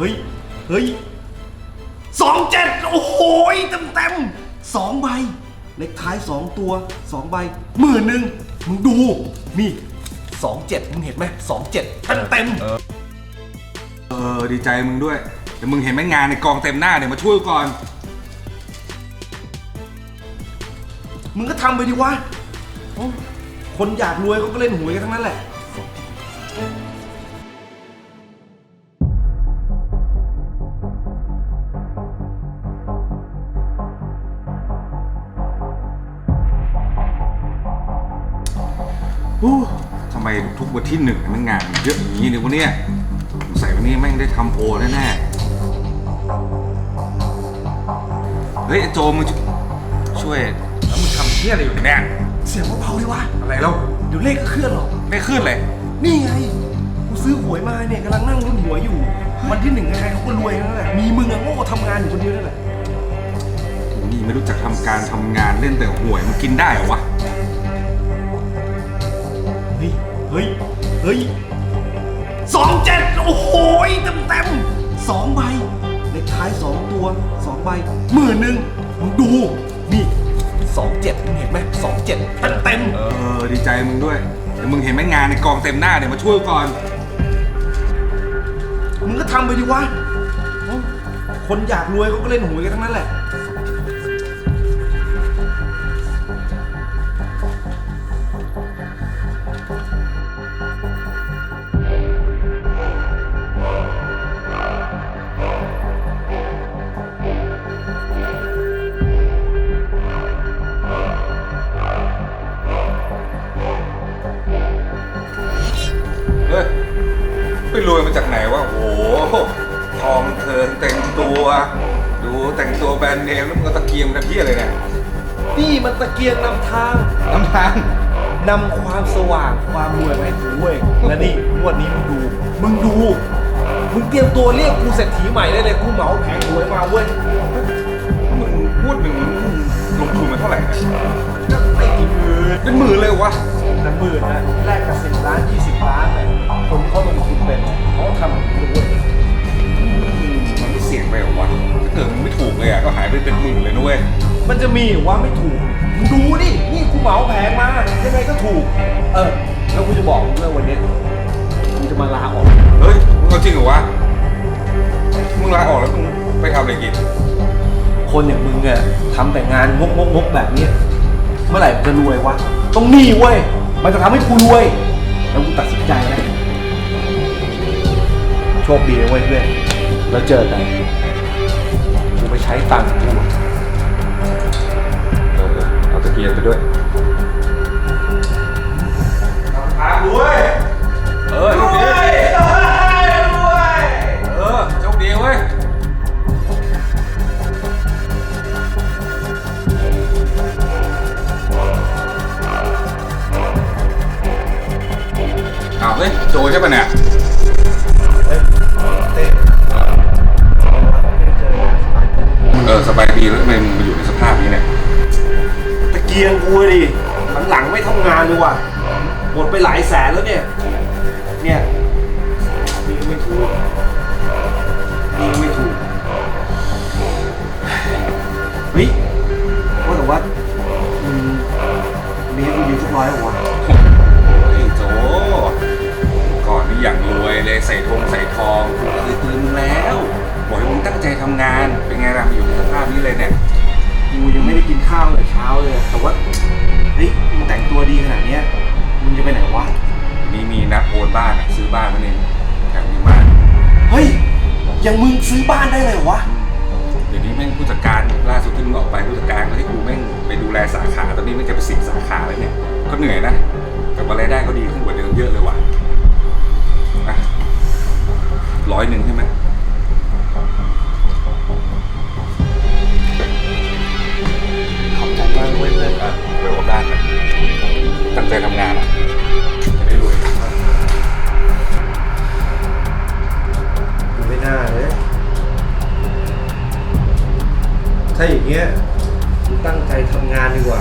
เฮ้ย เฮ้ยสองเจ็ดโอ้โหเต็มเต็มๆสองใบ เลขท้ายสองตัวสองใบหมื่นหนึ่งมึงดู นี่สองเจ็ดมึงเห็นไหมสองเจ็ดเต็มเต็มๆเออดีใจมึงด้วยแต่มึงเห็นไหมงานในกองเต็มหน้าเนี่ยมาช่วยกูก่อน มึงก็ทำไปดิวะโอ้คนอยากรวยเขาก็เล่นหวยกันทั้งนั้นแหละ อู้ทำไมทุกวันที่หนึ่งมันงานเยอะอย่างนี้เนี่ยวะเนี่ยสงสัยวันนี้แม่งได้ทำโอแน่ๆ เฮ้ยไอ้โจมึงช่วยแล้วมึงทำเที่ยอะไรอยู่เนี่ย เสียงเบาๆดิวะ อะไรแล้ว เดี๋ยวเลขก็เคลื่อนหรอก ไม่ขึ้นเลย นี่ไง กูซื้อหวยมาเนี่ยกำลังนั่งลุ้นหวยอยู่ วันที่หนึ่งใครๆเขาก็รวยทั้งนั้นแหละ มีมึงอะโง่ทำงานอยู่คนเดียวนั่นแหละ นี่ไม่รู้จักทำการทำงานเล่นแต่หวยมันกินได้เหรอวะ เฮ้ยเฮ้ย เฮ้ยสองเจ็ดโอ้โหเต็มเต็มๆสองใบเลขท้ายสองตัวสองใบหมื่นหนึ่งมึงดู นี่สองเจ็ดมึงเห็นไหมสองเจ็ดเต็มเต็มๆเออ ดีใจมึงด้วยแต่มึงเห็นไหมงานในกองเต็มหน้าเนี่ยมาช่วยกูก่อน มึงก็ทำไปดิวะโอ้คนอยากรวยเขาก็เล่นหวยกันทั้งนั้นแหละ รวยมาจากไหนวะโอ้โหทองเทินเต็มตัว ดูแต่งตัวแบรนด์เนมแล้วมึงก็ตะเกียงตะเพี้ยอะไรเนี่ยนี่มันตะเกียงนำทางน้ำทางนำความสว่างความรวยมาให้กูเว้ยและนี่งวดนี้มึงดู มึงดู มึงเตรียมตัวเรียกกูเศรษฐีใหม่ได้เลยกูเหมาแผงหวยมาเว้ยมึงพูดหนึ่งมึงลงทุนมาเท่าไหร่นะก็ไม่กี่หมื่น เป็นหมื่นเลยวะนะหมื่นนะแลกกับสิบล้านยี่สิบล้านเลยคนเขาลงทุนเป็นเขาทำอย่างนี้เว้ยมันไม่เสี่ยงไปเหรอวะถ้าเกิดมึงไม่ถูกเลยอะก็หายไปเป็นหมื่นเลยนะเว้ยมันจะมีว่าไม่ถูกมึงดูดินี่กูเหมาแผงมายังไงก็ถูก เออ แล้วกูจะบอกมึงด้วยวันนี้กูจะมาลาออก เฮ้ยมึงเอาจริงเหรอวะมึงลาออกแล้วมึงไปทำอะไรกิน คนอย่างมึงอะทำแต่งานงกงกงกแบบเนี้ย เมื่อไหร่มันจะรวยวะ ต้องนี่เว้ย มันจะทำให้กูรวย แล้วกูตัดสินใจแล้วโชคดีนะเว้ยเพื่อน แล้วเจอกัน กูไปใช้ตังค์กู เออเอาตะเกียงไปด้วย ใช่ปะเนี่ยเออสบายดีแล้วทำไมมึงมาอยู่ในสภาพนี้เนี่ยตะเกียงกูดิ หลังๆไม่ทำงานเลยว่ะ หมดไปหลายแสนแล้วเนี่ย เนี่ยนี่ก็ไม่ถูกนี่ก็ไม่ถูก เฮ้ยว่าแต่ว่ามึงมีให้กูยืมสักร้อยเหรอวะ ทำงานเป็นไงล่ะมาอยู่ในสภาพนี้เลยเนี่ยกูยังไม่ได้กินข้าวแต่เช้าเลยอะแต่ว่าเฮ้ยมึงแต่งตัวดีขนาดเนี้ยมึงจะไปไหนวะนี่มีนัดโอนบ้านอะซื้อบ้านมาเนี่ยแถวนี้บ้านเฮ้ยยังมึงซื้อบ้านได้เลยเหรอวะเดี๋ยวนี้แม่งผู้จัดการล่าสุดที่มึงออกไปผู้จัดการก็ให้กูแม่งไปดูแลสาขาตอนนี้แม่งจะไปสิบสาขาแล้วเนี่ยก็เหนื่อยนะแต่ว่ารายได้ก็ดีขึ้นกว่าเดิมเยอะเลยว่ะอะร้อยหนึ่งใช่ไหม ใจทำงานอะจะได้รวยไม่น่าเลย ถ้าอย่างเงี้ยตั้งใจทำงานดีกว่า